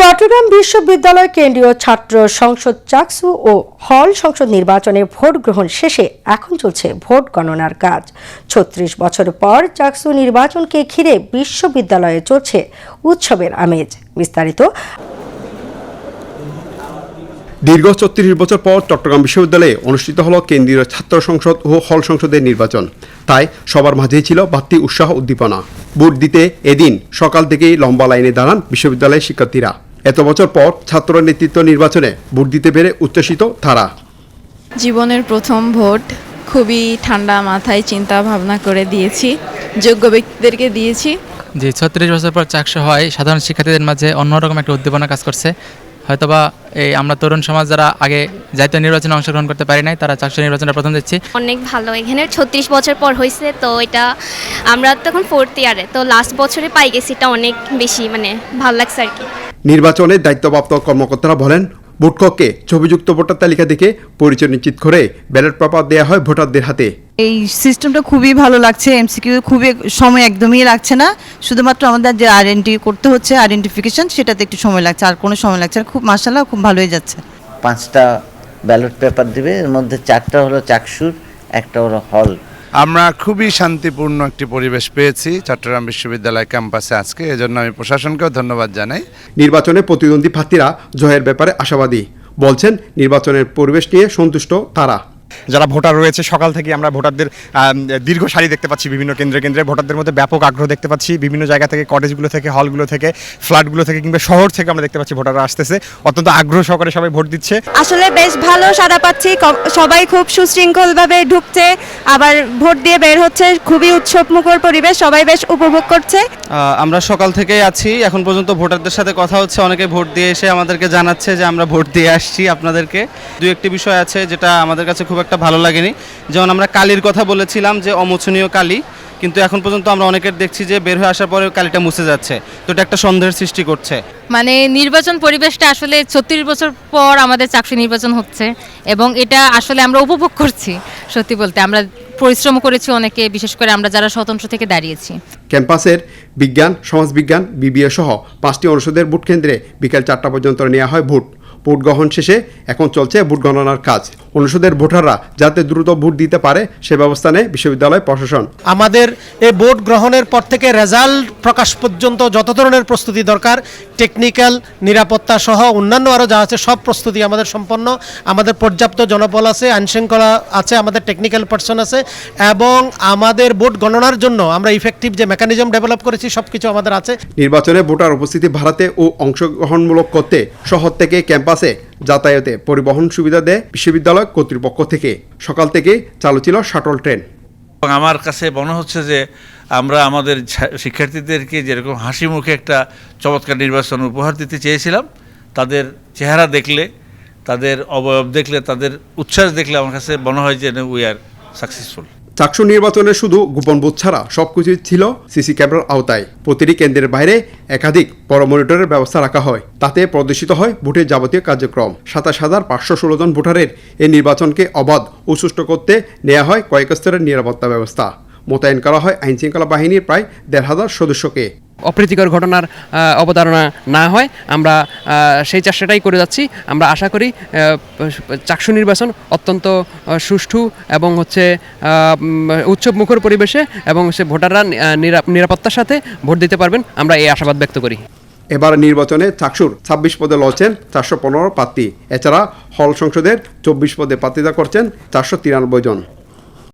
চট্টগ্রাম বিশ্ববিদ্যালয় কেন্দ্রীয় ছাত্র সংসদ চাকসু ও হল সংসদ নির্বাচনে ভোট গ্রহণ শেষে এখন চলছে ভোট গণনার কাজ। ছত্রিশ বছর পর চাকসু নির্বাচনকে ঘিরে বিশ্ববিদ্যালয়ে চলছে উৎসবের আমেজ। বিস্তারিত। দীর্ঘ ছত্রিশ বছর পর চট্টগ্রাম বিশ্ববিদ্যালয়ে অনুষ্ঠিত হল কেন্দ্রীয় ছাত্র সংসদ ও হল সংসদের নির্বাচন। তাই সবার মাঝেই ছিল বাড়তি উৎসাহ উদ্দীপনা। ভোট দিতে এদিন সকাল থেকেই লম্বা লাইনে দাঁড়ান বিশ্ববিদ্যালয়ের শিক্ষার্থীরা। এত বছর পর ছাত্র নেতৃত্ব নির্বাচনে ভোট দিতে পেরে উচ্ছ্বসিত তারা। জীবনের প্রথম ভোট খুবই ঠান্ডা মাথায় চিন্তা ভাবনা করে দিয়েছি যোগ্য ব্যক্তিদেরকে দিয়েছি। যে ছত্রিশ বছর পর চাকসু হয় সাধারণ শিক্ষার্থীদের মাঝে অন্যরকম একটা উদ্দীপনা কাজ করছে। হয়তোবা এই আমরা তরুণ সমাজ যারা আগে জাতীয় নির্বাচনে অংশগ্রহণ করতে পারি নাই তারা চাকসু নির্বাচনে প্রথম দিচ্ছি। অনেক ভালো। এখানে ছত্রিশ বছর পর হয়েছে তো এটা আমরা তখন ফোর্থ ইয়ারে তো লাস্ট বছরে পাই গেছি এটা অনেক বেশি মানে ভালো লাগছে আর কি। নির্বাচনে দায়িত্বপ্রাপ্ত কর্মকর্তারা বলেন ভোটকক্ষে ছবিযুক্ত ভোটার তালিকা দেখে পরিচয় নিশ্চিত করে ব্যালট পেপার দেওয়া হয় ভোটারদের হাতে। এই সিস্টেমটা খুবই ভালো লাগছে এমসিকিউ খুবই সময় একদমই লাগছে না। শুধুমাত্র আমাদের যে আইডেন্টি করতে হচ্ছে আইডেন্টিফিকেশন সেটাতে একটু সময় লাগছে আর কোনো সময় লাগছে না। খুব মাসাল্লাহ খুব ভালোই যাচ্ছে। পাঁচটা ব্যালট পেপার দিবে এর মধ্যে চারটা হলো চাকসুর একটা হলো হল। আমরা খুবই শান্তিপূর্ণ একটি পরিবেশ পেয়েছি চট্টগ্রাম বিশ্ববিদ্যালয় ক্যাম্পাসে আজকে। এজন্য আমি প্রশাসনকেও ধন্যবাদ জানাই। নির্বাচনে প্রতিদ্বন্দ্বী প্রার্থীরা জয়ের ব্যাপারে আশাবাদী। বলছেন, নির্বাচনের পরিবেশ নিয়ে সন্তুষ্ট তারা। যারা ভোটার রয়েছে সকাল থেকে আমরা ভোটারদের দীর্ঘ সারি দেখতে পাচ্ছি বিভিন্ন কেন্দ্রে কেন্দ্রে। ভোটারদের মধ্যে ব্যাপক আগ্রহ দেখতে পাচ্ছি। বিভিন্ন জায়গা থেকে কটেজগুলো থেকে হলগুলো থেকে ফ্ল্যাটগুলো থেকে কিংবা শহর থেকে আমরা দেখতে পাচ্ছি ভোটাররা আসতেছে। অত্যন্ত আগ্রহ সহকারে সবাই ভোট দিচ্ছে। আসলে বেশ ভালো সাদা পাচ্ছি। সবাই খুব সুশৃঙ্খলভাবে ঢুকছে। আবার ভোট দিয়ে বের হচ্ছে। খুবই উৎসবমুখর পরিবেশ। সবাই বেশ উপভোগ করছে। আহ, আমরা সকাল থেকেই আছি। এখন পর্যন্ত ভোটারদের সাথে কথা হচ্ছে। অনেকে ভোট দিয়ে এসে আমাদেরকে জানাচ্ছে যে আমরা ভোট দিয়ে আসছি আপনাদেরকে। দু একটি বিষয় আছে যেটা আমাদের কাছে খুব একটা ভালো লাগেনি। যেমন আমরা কালির কথা বলেছিলাম যে অমোচনীয় কালি কিন্তু এখন পর্যন্ত আমরা অনেকের দেখছি যে বের হয়ে আসার পরে কালিটা মুছে যাচ্ছে। তো এটা একটা সন্দেহের সৃষ্টি করছে। মানে নির্বাচন পরিবেশটা আসলে ছত্রিশ বছর পর আমাদের চাকরি নির্বাচন হচ্ছে এবং এটা আসলে আমরা উপভোগ করছি সত্যি বলতে। আমরা পরিশ্রম করেছি অনেকে বিশেষ করে আমরা যারা স্বতন্ত্র থেকে দাঁড়িয়েছি। ক্যাম্পাসের বিজ্ঞান সমাজবিজ্ঞান বিবিএ সহ পাঁচটি অনুষদের ভোট কেন্দ্রে বিকেল চারটা পর্যন্ত নেওয়া হয় ভোট। ভোট গ্রহণ শেষে এখন চলছে ভোট গণনার কাজ। অনুষদের ভোটাররা যাতে দ্রুত ভোট দিতে পারে, সে ব্যবস্থা নেয় বিশ্ববিদ্যালয় প্রশাসন। আমাদের এই ভোট গ্রহণের পর থেকে রেজাল্ট প্রকাশ পর্যন্ত যত ধরনের প্রস্তুতি দরকার টেকনিক্যাল নিরাপত্তা সহ অন্যান্য আরও যা আছে সব প্রস্তুতি আমাদের সম্পন্ন। আমাদের পর্যাপ্ত জনবল আছে আইনশৃঙ্খলা আছে আমাদের টেকনিক্যাল পার্সন আছে এবং আমাদের ভোট গণনার জন্য আমরা ইফেক্টিভ যে মেকানিজম ডেভেলপ করেছি সব কিছু আমাদের আছে। নির্বাচনে ভোটার উপস্থিতি বাড়াতে ও অংশগ্রহণমূলক করতে শহর থেকে ক্যাম্পাসে যাতায়াতে পরিবহন সুবিধা দেয় বিশ্ববিদ্যালয় কর্তৃপক্ষ থেকে। সকাল থেকে চালু ছিল শাটল ট্রেন। এবং আমার কাছে মনে হচ্ছে যে আমরা আমাদের শিক্ষার্থীদেরকে যেরকম হাসি মুখে একটা চমৎকার নির্বাচন উপহার দিতে চেয়েছিলাম, তাদের চেহারা দেখলে, তাদের অবয়ব দেখলে, তাদের উচ্ছ্বাস দেখলে আমার কাছে মনে হয় যে উই আর সাকসেসফুল চাকসু নির্বাচনে শুধু গোপন বুথ ছাড়া সবকিছুই ছিল সিসি ক্যামেরার আওতায়। প্রতিটি কেন্দ্রের বাইরে একাধিক বড় মনিটরের ব্যবস্থা রাখা হয়। তাতে প্রদর্শিত হয় ভোটের যাবতীয় কার্যক্রম। সাতাশ হাজার পাঁচশো ষোলো জন ভোটারের এই নির্বাচনকে অবাধ ও সুষ্ঠু করতে নেওয়া হয় কয়েক স্তরের নিরাপত্তা ব্যবস্থা। মোতায়েন করা হয় আইনশৃঙ্খলা বাহিনীর প্রায় দেড় হাজার সদস্যকে। অপ্রীতিকর ঘটনার অবতারণা না হয় আমরা সেই চেষ্টাটাই করে যাচ্ছি। আমরা আশা করি চাকসু নির্বাচন অত্যন্ত সুষ্ঠু এবং হচ্ছে উৎসব মুখর পরিবেশে এবং সে ভোটাররা নিরা- নিরাপত্তার সাথে ভোট দিতে পারবেন। আমরা এই আশাবাদ ব্যক্ত করি। এবার নির্বাচনে চাকসুর ছাব্বিশ পদে লড়ছেন চারশো পনেরো প্রার্থী। এছাড়া হল সংসদের চব্বিশ পদে প্রার্থিতা করছেন চারশো তিরানব্বই জন।